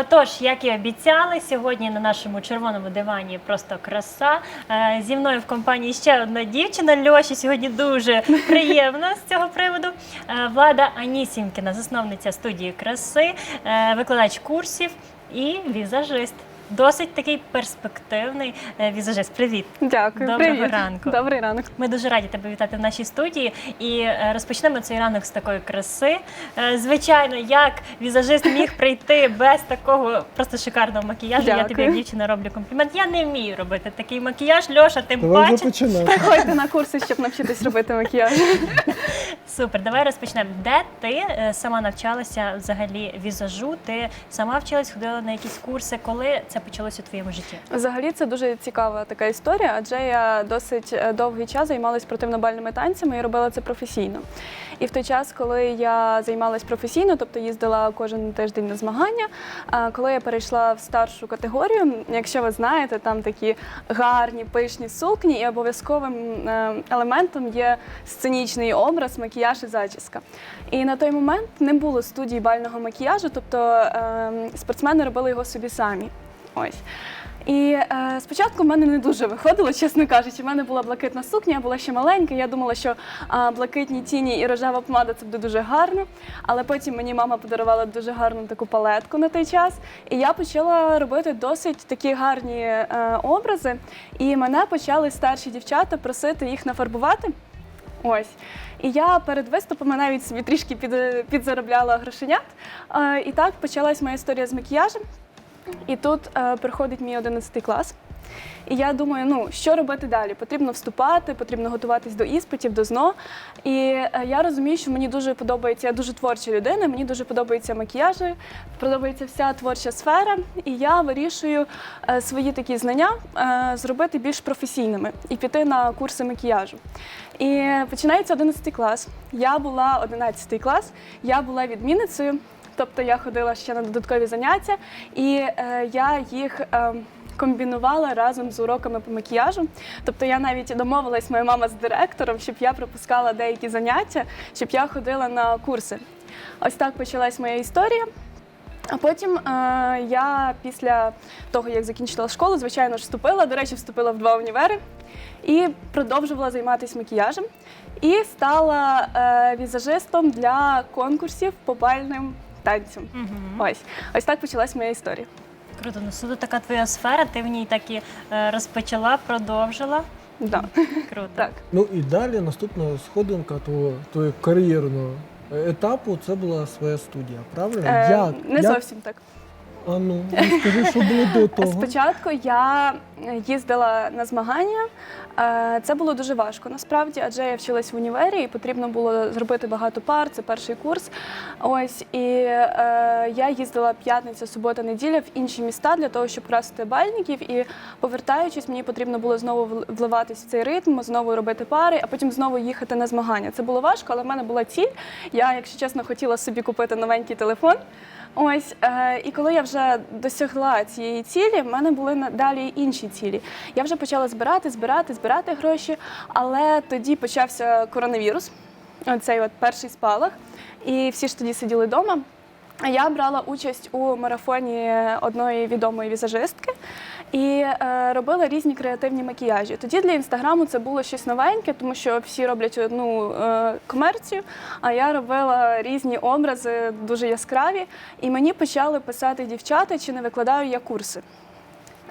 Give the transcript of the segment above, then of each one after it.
Отож, як і обіцяли, сьогодні на нашому червоному дивані просто краса. Е, Зі мною в компанії ще одна дівчина Льоші. Сьогодні дуже приємно з цього приводу. Е, Влада Анісімкіна, засновниця студії краси, е, викладач курсів і візажист. Досить такий перспективний е, візажист. Привіт! Дякую, Доброго привіт. ранку. Добрий ранок. Ми дуже раді тебе вітати в нашій студії і е, розпочнемо цей ранок з такої краси. Е, Звичайно, як візажист міг прийти без такого просто шикарного макіяжу. Я тобі, як дівчина, роблю комплімент. Я не вмію робити такий макіяж. Льоша, тим Давай паче. починати. Приходьте на курси, щоб навчитись робити макіяж. Супер, давай розпочнемо. Де ти сама навчалася взагалі візажу? Ти сама вчилась, ходила на якісь курси? Коли це почалося у твоєму житті? Взагалі це дуже цікава така історія, адже я досить е, довгий час займалась спортивно-бальними танцями і робила це професійно. І в той час, коли я займалась професійно, тобто їздила кожен тиждень на змагання, коли я перейшла в старшу категорію, якщо ви знаєте, там такі гарні пишні сукні, і обов'язковим е, елементом є сценічний образ, макіяж і зачіска. І на той момент не було студії бального макіяжу, тобто е, спортсмени робили його собі самі. Ось. І е, спочатку в мене не дуже виходило, чесно кажучи. У мене була блакитна сукня, я була ще маленька. Я думала, що е, блакитні тіні і рожева помада це буде дуже гарно. Але потім мені мама подарувала дуже гарну таку палетку на той час. І я почала робити досить такі гарні е, образи. І мене почали старші дівчата просити їх нафарбувати. Ось. І я перед виступами навіть собі трішки під, підзаробляла грошенят. Е, і так почалась моя історія з макіяжем. І тут е, приходить мій 11 клас. І я думаю, ну що робити далі? Потрібно вступати, потрібно готуватись до іспитів, до ЗНО. І е, я розумію, що мені дуже подобається, я дуже творча людина, мені дуже подобаються макіяжі, подобається вся творча сфера. І я вирішую е, свої такі знання е, зробити більш професійними і піти на курси макіяжу. І починається 11 клас. Я була 11 клас, я була відмінницею. Тобто я ходила ще на додаткові заняття, і е, я їх е, комбінувала разом з уроками по макіяжу. Тобто я навіть домовилась, моя мама з директором, щоб я пропускала деякі заняття, щоб я ходила на курси. Ось так почалась моя історія. А потім е, я після того, як закінчила школу, звичайно ж вступила. До речі, вступила в два універи і продовжувала займатися макіяжем. І стала е, візажистом для конкурсів по бальним танцям. Ось ось так почалась моя історія. Круто, ну суду така твоя сфера. Ти в ній так і е, розпочала, продовжила. Да. Круто. Так. Ну і далі наступна сходинка твого, твого кар'єрного етапу це була своя студія, правильно? Е, Як? Не Як? зовсім так. А ну, розкажи, що було до того. Спочатку я їздила на змагання. Е, Це було дуже важко насправді, адже я вчилась в універі і потрібно було зробити багато пар. Це перший курс. Ось і е, я їздила п'ятниця, субота, неділя в інші міста для того, щоб красити бальників. І повертаючись, мені потрібно було знову вл- вливатись в цей ритм, знову робити пари, а потім знову їхати на змагання. Це було важко, але в мене була ціль. Я, якщо чесно, хотіла собі купити новенький телефон. Ось, е, і коли я вже досягла цієї цілі, в мене були надалі інші цілі. Я вже почала збирати, збирати, збирати гроші, але тоді почався коронавірус, цей от перший спалах, і всі ж тоді сиділи вдома. Я брала участь у марафоні одної відомої візажистки і е, робила різні креативні макіяжі. Тоді для інстаграму це було щось новеньке, тому що всі роблять одну е, комерцію, а я робила різні образи, дуже яскраві. І мені почали писати дівчата, чи не викладаю я курси.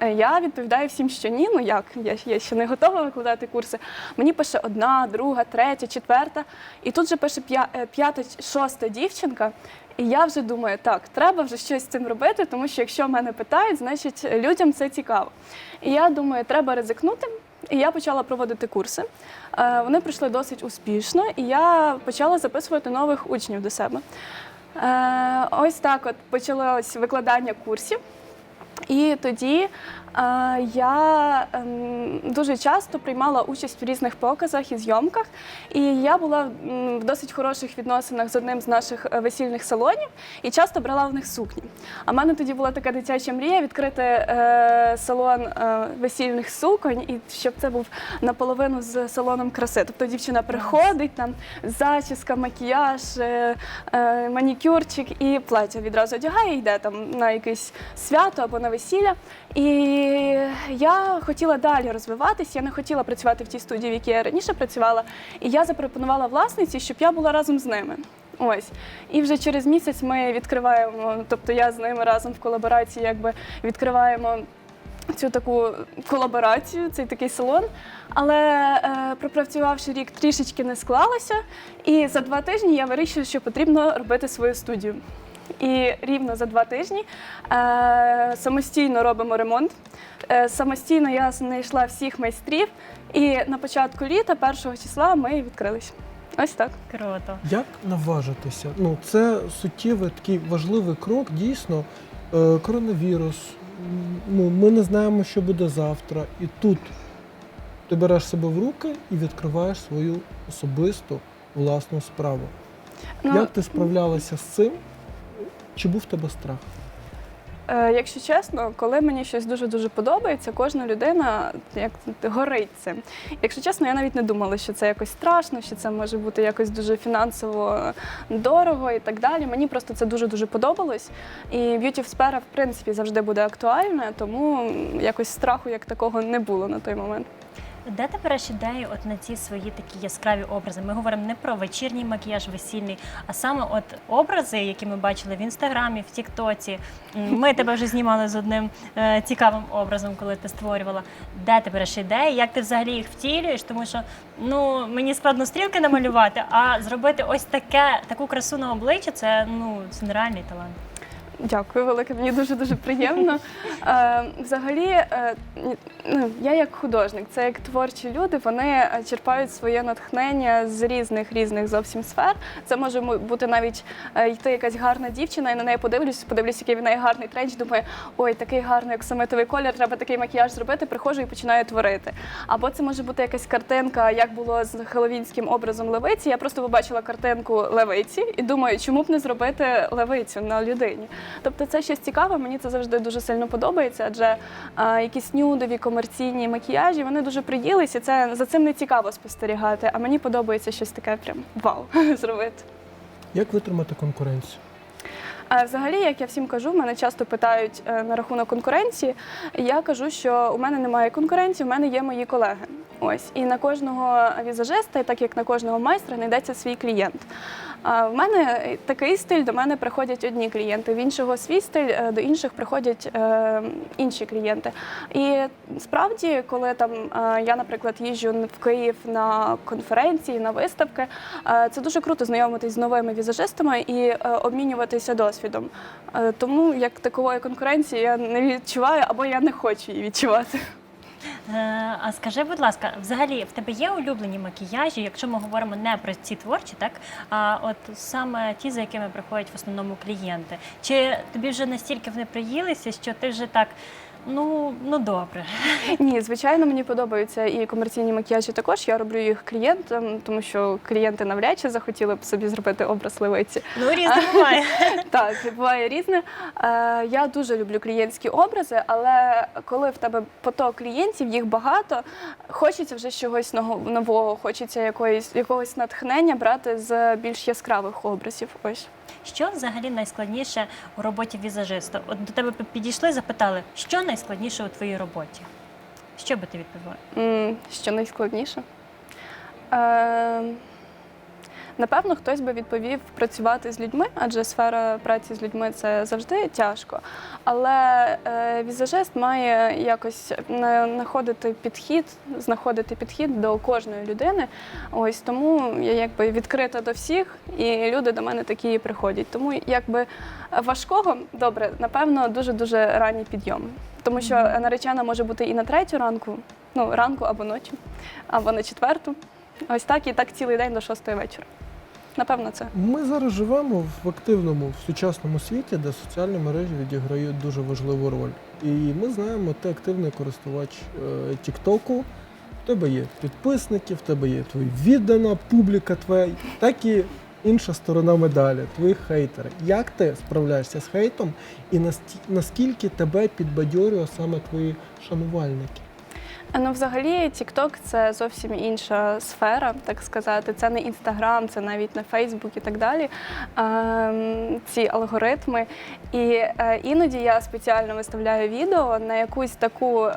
Е, Я відповідаю всім, що ні. Ну як я, я ще не готова викладати курси. Мені пише одна, друга, третя, четверта. І тут же пише п'ята, шоста дівчинка. І я вже думаю, так, треба вже щось з цим робити, тому що якщо мене питають, значить людям це цікаво. І я думаю, треба ризикнути. І я почала проводити курси. Е, Вони пройшли досить успішно, і я почала записувати нових учнів до себе. Е, Ось так от почалось викладання курсів. І тоді е, я ем, дуже часто приймала участь в різних показах і зйомках. І я була в досить хороших відносинах з одним з наших е, весільних салонів і часто брала в них сукні. А в мене тоді була така дитяча мрія відкрити е, салон е, весільних суконь, і щоб це був наполовину з салоном краси. Тобто дівчина приходить, там зачіска, макіяж, е, е, манікюрчик і плаття відразу одягає, і йде там на якесь свято або на весілля. І я хотіла далі розвиватись. Я не хотіла працювати в тій студії, в якій я раніше працювала. І я запропонувала власниці, щоб я була разом з ними. Ось. І вже через місяць ми відкриваємо, тобто я з ними разом в колаборації якби відкриваємо цю таку колаборацію, цей такий салон. Але е, пропрацювавши рік, трішечки не склалося. І за два тижні я вирішила, що потрібно робити свою студію. І рівно за два тижні е, самостійно робимо ремонт. Е, самостійно я знайшла всіх майстрів, і на початку літа, 1 числа, ми відкрились. Ось так. Круто. Як наважитися? Ну, це суттєвий такий важливий крок, дійсно. Е, коронавірус. Ну, ми не знаємо, що буде завтра. І тут ти береш себе в руки і відкриваєш свою особисту власну справу. Ну, Як ти справлялася з цим? Чи був в тебе страх? Е, якщо чесно, коли мені щось дуже дуже подобається, кожна людина як горить цим. Якщо чесно, я навіть не думала, що це якось страшно, що це може бути якось дуже фінансово дорого і так далі. Мені просто це дуже дуже подобалось. І б'юті сфера, в принципі, завжди буде актуальна, тому якось страху як такого не було на той момент. Де ти береш ідеї от на ці свої такі яскраві образи? Ми говоримо не про вечірній макіяж весільний, а саме от образи, які ми бачили в інстаграмі, в Тіктоці. Ми тебе вже знімали з одним е, цікавим образом, коли ти створювала. Де ти береш ідеї? Як ти взагалі їх втілюєш? Тому що ну мені складно стрілки намалювати, а зробити ось таке таку красу на обличчя це ну це нереальний талант. Дякую, велике, мені дуже дуже приємно. Е, взагалі, е, ну, я як художник, це як творчі люди, вони е, черпають своє натхнення з різних різних зовсім сфер. Це може бути навіть е, йти якась гарна дівчина, і на неї подивлюсь, подивлюсь, який в неї гарний тренч. Думаю, ой, такий гарний оксамитовий колір, треба такий макіяж зробити. Приходжу і починаю творити. Або це може бути якась картинка, як було з хеловінським образом левиці. Я просто побачила картинку левиці і думаю, чому б не зробити левицю на людині. Тобто це щось цікаве, мені це завжди дуже сильно подобається, адже а, якісь нюдові комерційні макіяжі вони дуже приїлися. Це за цим не цікаво спостерігати. А мені подобається щось таке прям вау зробити. Як витримати конкуренцію? А взагалі, як я всім кажу, мене часто питають е, на рахунок конкуренції. Я кажу, що у мене немає конкуренції, у мене є мої колеги. Ось і на кожного візажиста, так як на кожного майстра, знайдеться свій клієнт. А в мене такий стиль, до мене приходять одні клієнти, в іншого свій стиль, е, до інших приходять е, інші клієнти. І справді, коли там е, я, наприклад, їжджу в Київ на конференції, на виставки, це дуже круто знайомитись з новими візажистами і обмінюватися досвідом. Тому як такової конкуренції я не відчуваю або я не хочу її відчувати. Е, А скажи, будь ласка, взагалі в тебе є улюблені макіяжі, якщо ми говоримо не про ці творчі, так а от саме ті, за якими приходять в основному клієнти. Чи тобі вже настільки вони приїлися, що ти вже так, ну ну добре. Ні, звичайно, мені подобаються і комерційні макіяжі також. Я роблю їх клієнтам, тому що клієнти навряд чи захотіли б собі зробити образ ливиці. Ну різне буває. Так, буває різне. Е, Я дуже люблю клієнтські образи, але коли в тебе поток клієнтів, їх багато, хочеться вже чогось нового- нового, хочеться якоїсь, якогось натхнення брати з більш яскравих образів. Ось. Що взагалі найскладніше у роботі візажиста? От до тебе підійшли, запитали, що найскладніше у твоїй роботі? Що би ти відповіла? Що найскладніше? Е, Напевно, хтось би відповів працювати з людьми, адже сфера праці з людьми це завжди тяжко. Але е, візажист має якось на- знаходити підхід, знаходити підхід до кожної людини. Ось тому я якби відкрита до всіх, і люди до мене такі і приходять. Тому якби важкого добре, напевно, дуже дуже ранній підйом. Тому що наречена може бути і на третю ранку, ну ранку або ночі, або на четверту. Ось так і так цілий день до шостої вечора. напевно, це. Ми зараз живемо в активному в сучасному світі, де соціальні мережі відіграють дуже важливу роль. І ми знаємо, ти активний користувач е, Тіктоку. В тебе є підписники, в тебе є твоя віддана публіка твоя, так і інша сторона медалі, твої хейтери. Як ти справляєшся з хейтом і наскільки тебе підбадьорює саме твої шанувальники? Ну, взагалі, TikTok – це зовсім інша сфера, так сказати. Це не Інстаграм, це навіть не Фейсбук і так далі. Ем, ці алгоритми. І е, іноді я спеціально виставляю відео на якусь таку.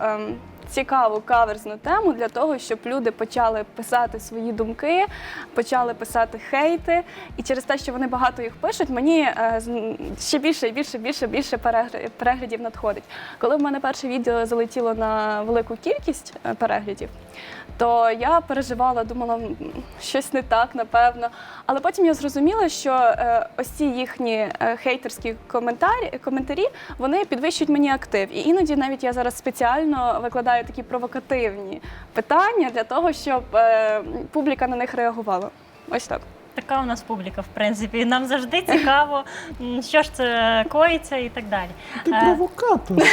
Цікаву каверзну тему для того, щоб люди почали писати свої думки, почали писати хейти. І через те, що вони багато їх пишуть, мені е, ще більше і більше, більше, більше переглядів надходить. Коли в мене перше відео залетіло на велику кількість е, переглядів, то я переживала, думала, щось не так, напевно. Але потім я зрозуміла, що е, ось ці їхні хейтерські коментарі, коментарі вони підвищують мені актив. І іноді навіть я зараз спеціально викладаю такі провокативні питання для того, щоб е, публіка на них реагувала. Ось так. Така у нас публіка, в принципі. Нам завжди цікаво, що ж це коїться і так далі. Ти Е, провокатор.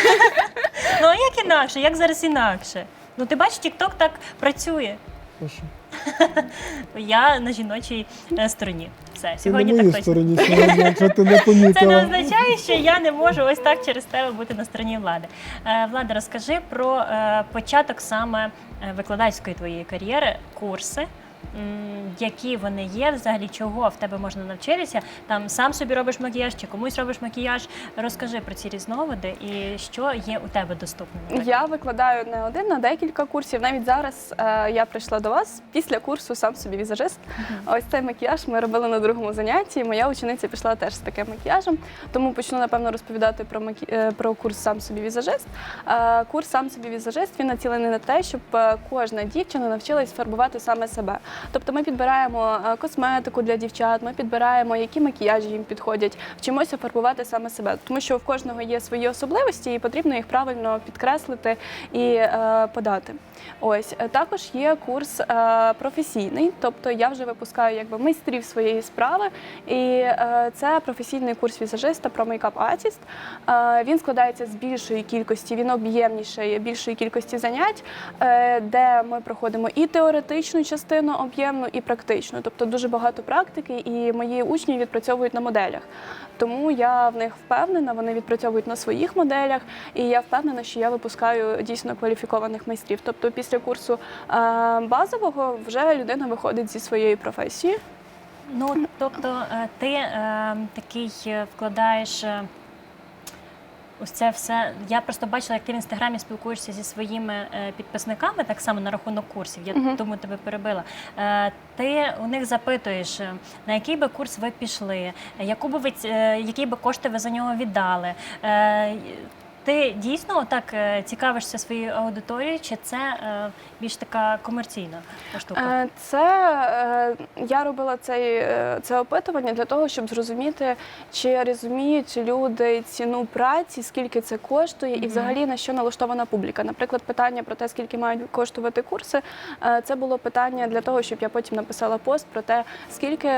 Ну а як інакше? Як зараз інакше? Ну ти бачиш, TikTok так працює. Я на жіночій е, стороні. Все, Ти на сьогодні моїй так точно. стороні сьогодні, якщо ти не Це не означає, що я не можу ось так через тебе бути на стороні влади. Е, Влада, розкажи про е, початок саме е, викладацької твоєї кар'єри, курси. Які вони є, взагалі чого в тебе можна навчитися? Там сам собі робиш макіяж чи комусь робиш макіяж. Розкажи про ці різновиди і що є у тебе доступне. Я викладаю не один, а декілька курсів. Навіть зараз е, я прийшла до вас після курсу сам собі візажист. Ось цей макіяж ми робили на другому занятті. Моя учениця пішла теж з таким макіяжем. Тому почну напевно розповідати про макі... е, про курс сам собі візажист. Е, курс сам собі візажист він націлений на те, щоб е, кожна дівчина навчилась фарбувати саме себе. Тобто ми підбираємо е, косметику для дівчат, ми підбираємо, які макіяжі їм підходять, вчимося фарбувати саме себе, тому що в кожного є свої особливості, і потрібно їх правильно підкреслити і е, подати. Ось е, також є курс професійний, тобто я вже випускаю якби майстрів своєї справи, і це професійний курс візажиста про мейкап артіст. Він складається з більшої кількості, він об'ємніший, більшої кількості занять, де ми проходимо і теоретичну частину об'ємну, і практичну. Тобто дуже багато практики, і мої учні відпрацьовують на моделях. Тому я в них впевнена, вони відпрацьовують на своїх моделях, і я впевнена, що я випускаю дійсно кваліфікованих майстрів. Тобто, після курсу е, базового вже людина виходить зі своєї професії. Ну тобто е, ти е, такий вкладаєш. Ось це все. Я просто бачила, як ти в інстаграмі спілкуєшся зі своїми е, підписниками, так само на рахунок курсів. Я Мгм. тому тебе перебила. Е, ти у них запитуєш, е, на який би курс ви пішли, яку би ви які би кошти ви за нього віддали. Ти дійсно так е, цікавишся своєю аудиторією, чи це е, більш така комерційна штука? Е, Це я робила цей, це опитування для того, щоб зрозуміти, чи розуміють люди ціну праці, скільки це коштує, і взагалі на що налаштована публіка. Наприклад, питання про те, скільки мають коштувати курси, це було питання для того, щоб я потім написала пост про те, скільки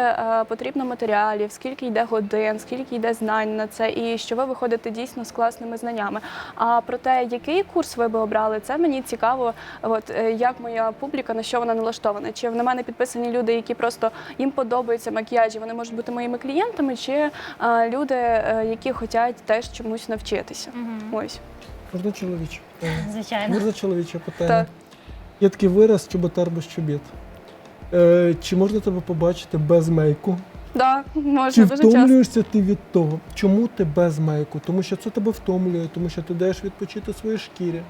потрібно матеріалів, скільки йде годин, скільки йде знань на це, і що ви виходите дійсно з класними знаннями. А про те, який курс ви би обрали, це мені цікаво. От е, як моя публіка на що вона налаштована? Чи на мене підписані люди, які просто їм подобаються макіяжі, вони можуть бути моїми клієнтами, чи е, люди, е, які хочуть теж чомусь навчитися? Мгм. Ось Можна чоловіче? Звичайно. Можна чоловіче питання? Так. Є такий вираз чоботар без чобіт. Е, чи можна тебе побачити без мейку? Да, Чи можна дуже часто. втомлюєшся ти від того? Чому ти без мейку? Тому що це тебе втомлює, тому що ти даєш відпочити своїй шкірі.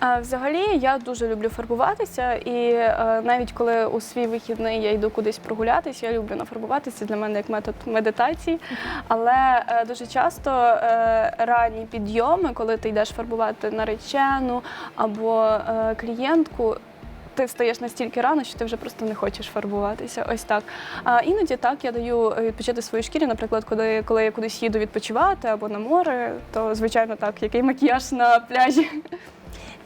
А, Взагалі я дуже люблю фарбуватися, і е, навіть коли у свій вихідний я йду кудись прогулятися, я люблю нафарбуватися для мене як метод медитації. Але е, дуже часто е, ранні підйоми, коли ти йдеш фарбувати наречену або е, клієнтку. Ти встаєш настільки рано, що ти вже просто не хочеш фарбуватися. Ось так. А іноді так я даю е, відпочити своїй шкірі. Наприклад, коли, коли я кудись їду відпочивати або на море, то звичайно так, який макіяж на пляжі.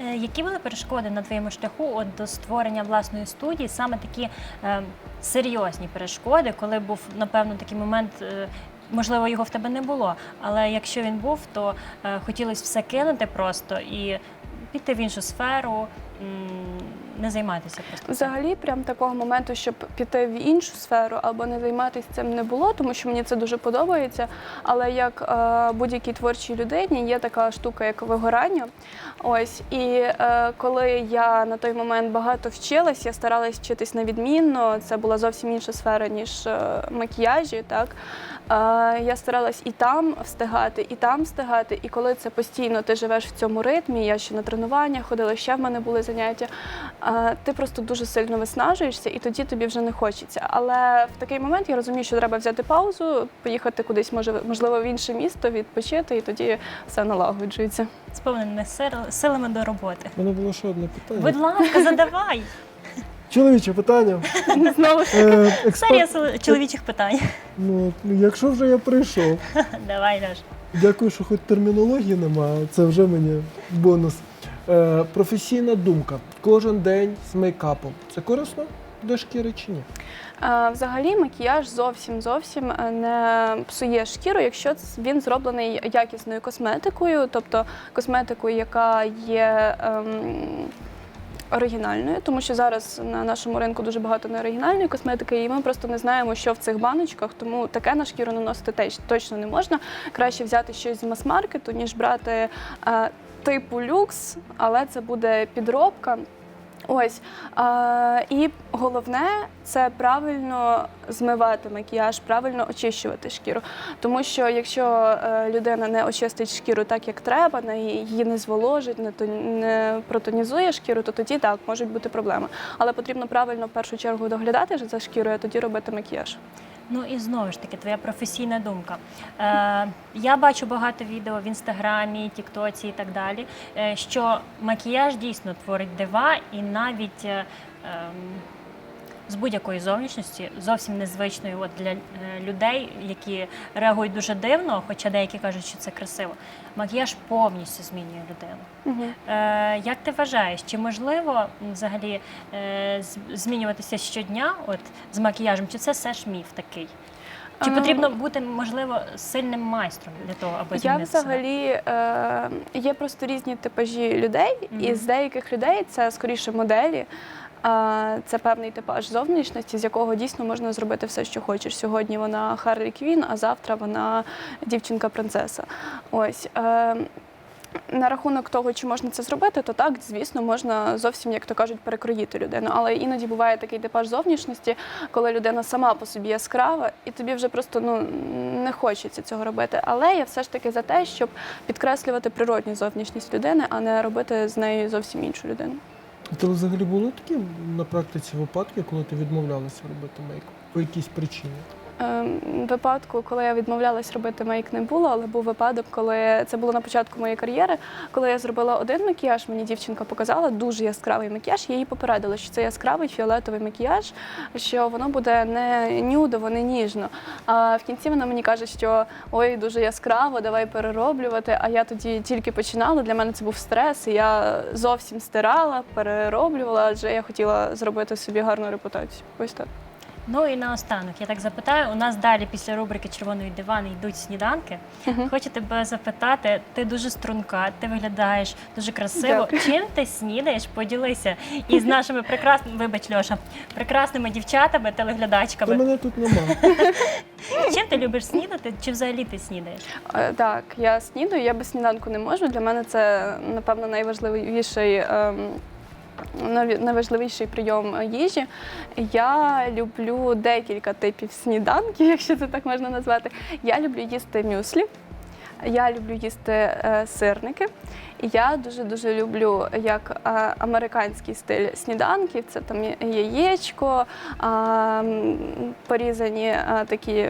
Е, Які були перешкоди на твоєму шляху от, до створення власної студії, саме такі е, серйозні перешкоди, коли був, напевно, такий момент, е, можливо, його в тебе не було, але якщо він був, то е, хотілося все кинути просто і піти в іншу сферу, м, не займатися просто. Взагалі, прям такого моменту, щоб піти в іншу сферу або не займатися цим не було, тому що мені це дуже подобається. Але як е, будь-якій творчій людині є така штука, як вигорання. Ось і е, коли я на той момент багато вчилась, я старалась вчитись на відмінно. Це була зовсім інша сфера, ніж е, макіяжі. Так е, я старалась і там встигати, і там встигати. І коли це постійно ти живеш в цьому ритмі, я ще на тренування ходила, ще в мене були заняття. Ти просто дуже сильно виснажуєшся, і тоді тобі вже не хочеться. Але в такий момент я розумію, що треба взяти паузу, поїхати кудись, може, можливо, в інше місто, відпочити, і тоді все налагоджується. Сповнений сил- силами до роботи. У мене було ще одне питання. Будь ласка, задавай. Чоловіче питання. Знову Е, Серія чоловічих питань. ну, ну, якщо вже я прийшов, Давай, Льош. дякую, що хоч термінології немає, це вже мені бонус. Е, професійна думка. Кожен день з мейкапом. Це корисно до шкіри чи ні? Взагалі макіяж зовсім зовсім е, не псує шкіру, якщо він зроблений якісною косметикою, тобто косметикою, яка є. Ем, Оригінальною, тому що зараз на нашому ринку дуже багато неоригінальної косметики, і ми просто не знаємо, що в цих баночках, тому таке на шкіру наносити теж точно не можна. Краще взяти щось з мас-маркету, ніж брати е, типу люкс, але це буде підробка. Ось а, і головне це правильно змивати макіяж, правильно очищувати шкіру. Тому що якщо е, людина не очистить шкіру так, як треба, не її не зволожить, не, не протонізує шкіру, то тоді так можуть бути проблеми. Але потрібно правильно в першу чергу доглядати за шкірою, а тоді робити макіяж. Ну і знову ж таки, твоя професійна думка. Е, я бачу багато відео в інстаграмі, тіктоці і так далі, е, що макіяж дійсно творить дива, і навіть е, ем, з будь-якої зовнішності, зовсім незвичної от для е, людей, які реагують дуже дивно, хоча деякі кажуть, що це красиво. Макіяж повністю змінює людину. Угу. Е, як ти вважаєш, чи можливо взагалі е, змінюватися щодня от, з макіяжем, чи це все ж міф такий? Чи Е, потрібно бути, можливо, сильним майстром для того, аби Я взагалі е, є просто різні типажі людей, і з деяких людей це скоріше моделі. Це певний типаж зовнішності, з якого дійсно можна зробити все, що хочеш. Сьогодні вона Харлі Квін, а завтра вона дівчинка-принцеса. Ось. Е, на рахунок того, чи можна це зробити, то так, звісно, можна зовсім, як то кажуть, перекроїти людину. Але іноді буває такий типаж зовнішності, коли людина сама по собі яскрава, і тобі вже просто ну не хочеться цього робити. Але я все ж таки за те, щоб підкреслювати природню зовнішність людини, а не робити з нею зовсім іншу людину. У тебе взагалі були такі на практиці випадки, коли ти відмовлялася робити мейк? По якійсь причині? Ем, Випадку, коли я відмовлялась робити мейк, не було, але був випадок, коли це було на початку моєї кар'єри. Коли я зробила один макіяж, мені дівчинка показала дуже яскравий макіяж. Я їй попередила, що це яскравий фіолетовий макіяж, що воно буде не нюдово, не ніжно. А в кінці вона мені каже, що ой, дуже яскраво, давай перероблювати. А я тоді тільки починала. Для мене це був стрес. і Я зовсім стирала, перероблювала, адже я хотіла зробити собі гарну репутацію. Ось так. Ну і наостанок, я так запитаю, у нас далі після рубрики Червоної дивани йдуть сніданки. Хочу тебе запитати, ти дуже струнка, ти виглядаєш дуже красиво. Дякую. Чим ти снідаєш? Поділися із нашими прекрасними, вибач, Льоша, прекрасними дівчатами, Та телеглядачками. мене тут нема. Чим ти любиш снідати? Чи взагалі ти снідаєш? Е, Так, я снідаю, я без сніданку не можу. Для мене це, напевно, найважливіший. ем, Найважливіший прийом е, їжі. Я люблю декілька типів сніданків, якщо це так можна назвати. Я люблю їсти мюслі, я люблю їсти е, сирники. Я дуже дуже люблю як е, американський стиль сніданків. Це там яєчко, порізані такі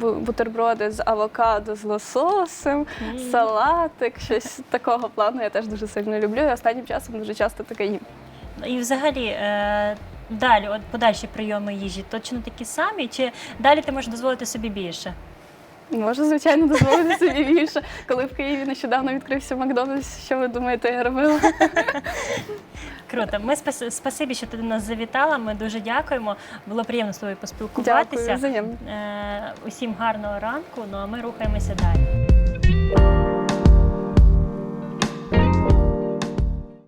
бутерброди з авокадо з лососем, салатик, щось такого плану. Я теж дуже сильно люблю. І останнім часом дуже часто таке їм. І взагалі. Е- Далі, от подальші прийоми їжі точно такі самі, чи далі ти можеш дозволити собі більше? Можу, звичайно, дозволити собі більше. Коли в Києві нещодавно відкрився Макдональдс, що ви думаєте, я робила? Круто. Ми спас- спасибі, що ти до нас завітала. Ми дуже дякуємо. Було приємно з тобою поспілкуватися. Дякую. Е, усім гарного ранку. Ну а ми рухаємося далі.